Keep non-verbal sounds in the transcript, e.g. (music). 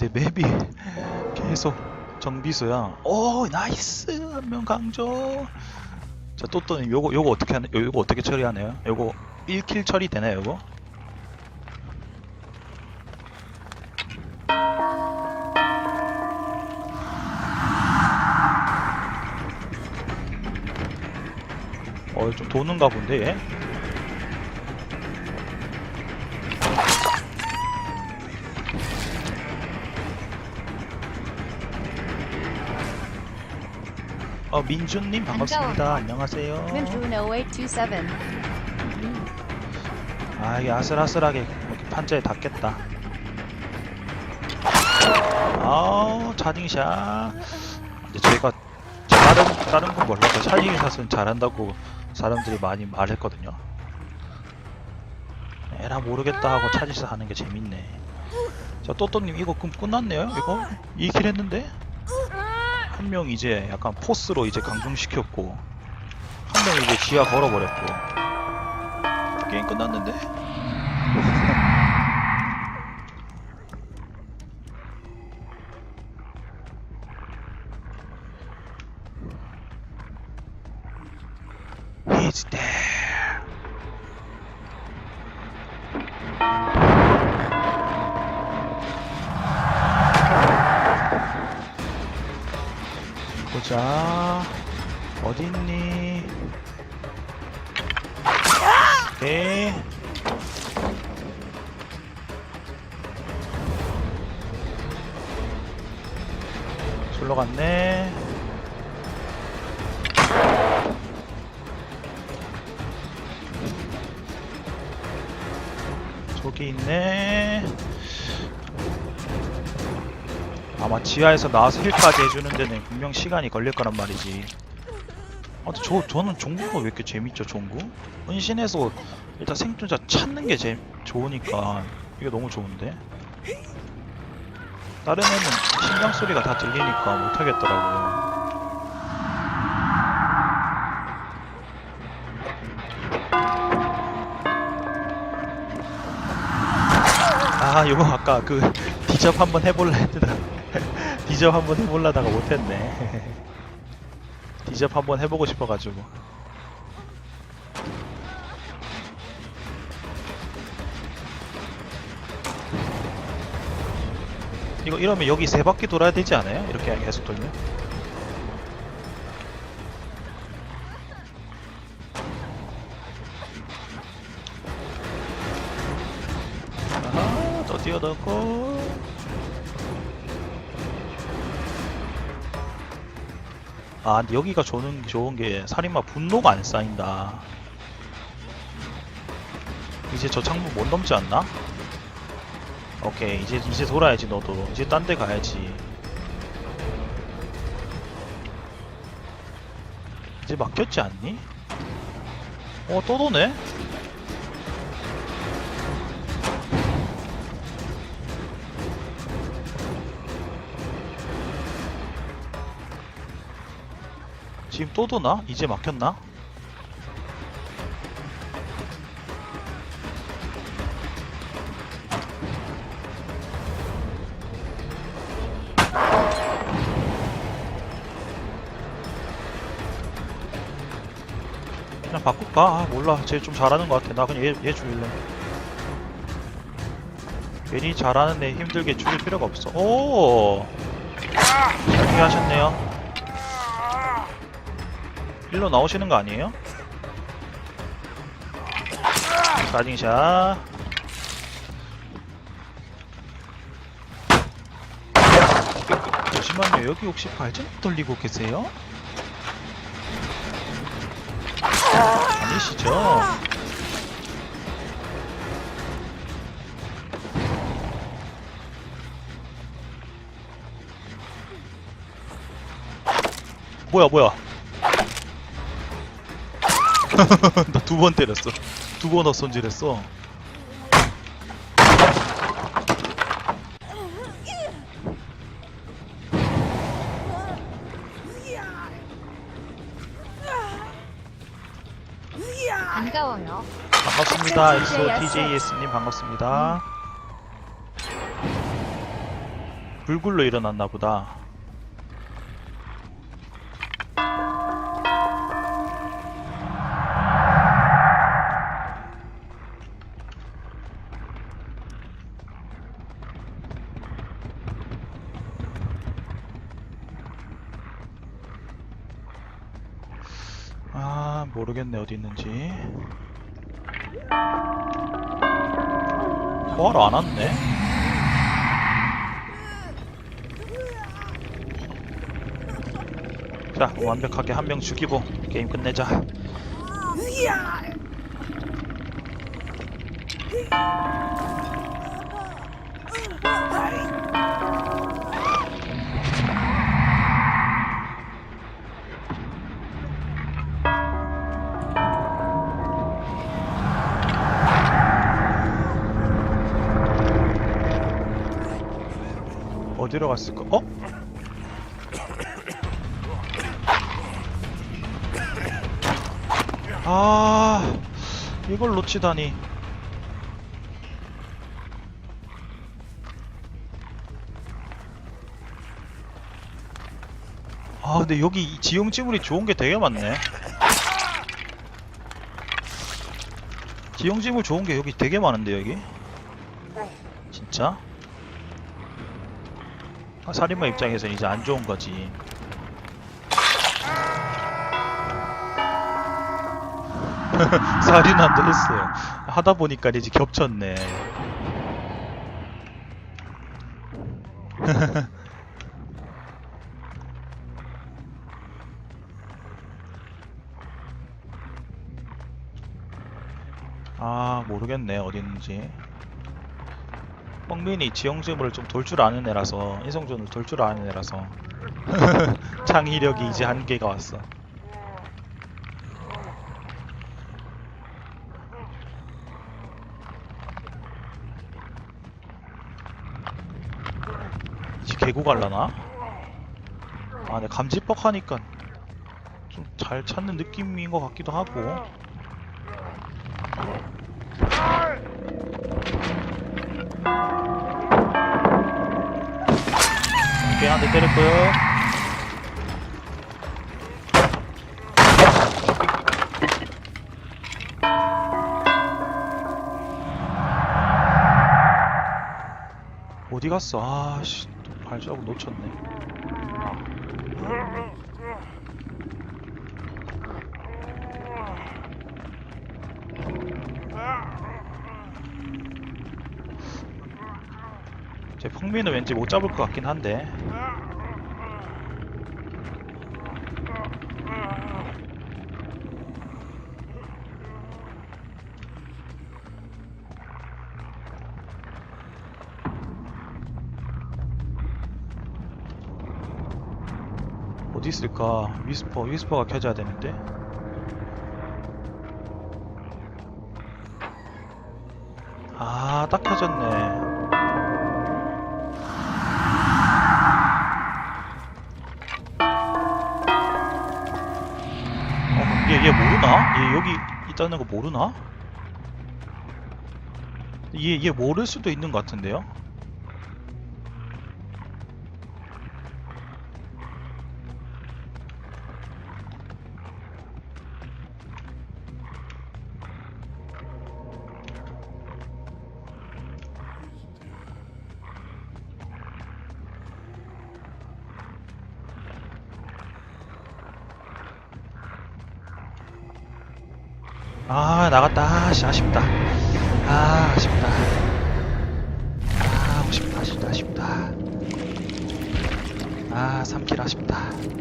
근데 맵이 계속 정비소야. 오 나이스 한명 강조. 자 또또님 요거 요거 어떻게 하는 요거 어떻게 처리하나요? 요거 1킬 처리 되나요 요거? 어좀 도는가 본데 얘? 어 민준님 반갑습니다. 안녕하세요. Minjun 0827. 아 이게 아슬아슬하게 이렇게 판자에 닿겠다. 아우 차딩샷. 근데 제가 다른 다른 건 몰라도 차딩샷은 잘한다고 사람들이 많이 말했거든요. 에라 모르겠다 하고 차딩샷 하는 게 재밌네. 자 또또님 이거 그럼 끝났네요? 이거 2킬 했는데 한 명 이제 약간 포스로 이제 강중시켰고 한 명 이제 지하 걸어버렸고 게임 끝났는데? (laughs) He's there. 보자. 어디 있니? 오케이. 졸러 갔네. 저기 있네. 아마 지하에서 나와서 힐까지 해주는 데는 분명 시간이 걸릴 거란 말이지. 아, 저, 저는 종구가 왜 이렇게 재밌죠, 종구? 은신에서 일단 생존자 찾는 게 제, 좋으니까 이게 너무 좋은데? 다른 애는 심장 소리가 다 들리니까 못하겠더라고요. 아, 이거 아까 그 디접 한번 해볼라 했더니 디접 한번 해볼라다가 못했네. (laughs) 디접 한번 해보고 싶어가지고. 이거 이러면 여기 세 바퀴 돌아야 되지 않아요? 이렇게 계속 돌면? 아하, 또 뛰어넣고. 아, 근데 여기가 좋은, 좋은 게 살인마 분노가 안 쌓인다. 이제 저 창문 못 넘지 않나? 오케이, 이제, 이제 돌아야지, 너도. 이제 딴 데 가야지. 이제 막혔지 않니? 어, 또 도네? 지금 또 도나? 이제 막혔나? 그냥 바꿀까? 아, 몰라. 쟤 좀 잘하는 것 같아. 나 그냥 얘, 얘 죽일래. 괜히 잘하는 애 힘들게 죽일 필요가 없어. 오! 잘 하셨네요. 일로 나오시는 거 아니에요? 가딩샷. 잠시만요. 여기 혹시 발전기 돌리고 계세요? 아니시죠? 뭐야 뭐야 나 두 번 때렸어. 두 번 헛손질했어. 반가워요. 반갑습니다. 엑소 TJS님 반갑습니다. 불굴로 일어났나 보다. 아, 모르겠네, 어디 있는지. 뭐하러 안 왔네? 자, 완벽하게 한 명 죽이고 게임 끝내자. 어디로 갔을까? 어? 아, 이걸 놓치다니. 아, 근데 여기 이 지형지물이 좋은 게 되게 많네. 지형지물 좋은 게 여기 되게 많은데, 여기? 진짜? 아, 살인마 입장에서는 이제 안 좋은 거지. (laughs) 살인한도 했어요. 하다 보니까 이제 겹쳤네. (laughs) 아 모르겠네 어디 있는지. 뻥민이 지형지물을 좀 돌 줄 아는 애라서 인성전을 돌 줄 아는 애라서 (laughs) 창의력이 이제 한계가 왔어. 이제 개구 갈라나? 아, 근데 감지뻑 하니까 좀 잘 찾는 느낌인 것 같기도 하고. 오케이, 한 대 때렸고요. 어디 갔어? 아씨, 또 발자국 놓쳤네. 제 풍미는 왠지 못 잡을 것 같긴 한데. 어디 있을까? 위스퍼, 위스퍼가 켜져야 되는데. 아, 딱 켜졌네. 얘, 얘 모르나? 얘 여기 있다는 거 모르나? 얘, 얘 모를 수도 있는 것 같은데요? 아 나갔다 아씨 아쉽다 아 아쉽다 아 아쉽다 아쉽다 아쉽다 아 3킬 아쉽다 아, 아쉽다. 아, 아쉽다. 아, 아쉽다.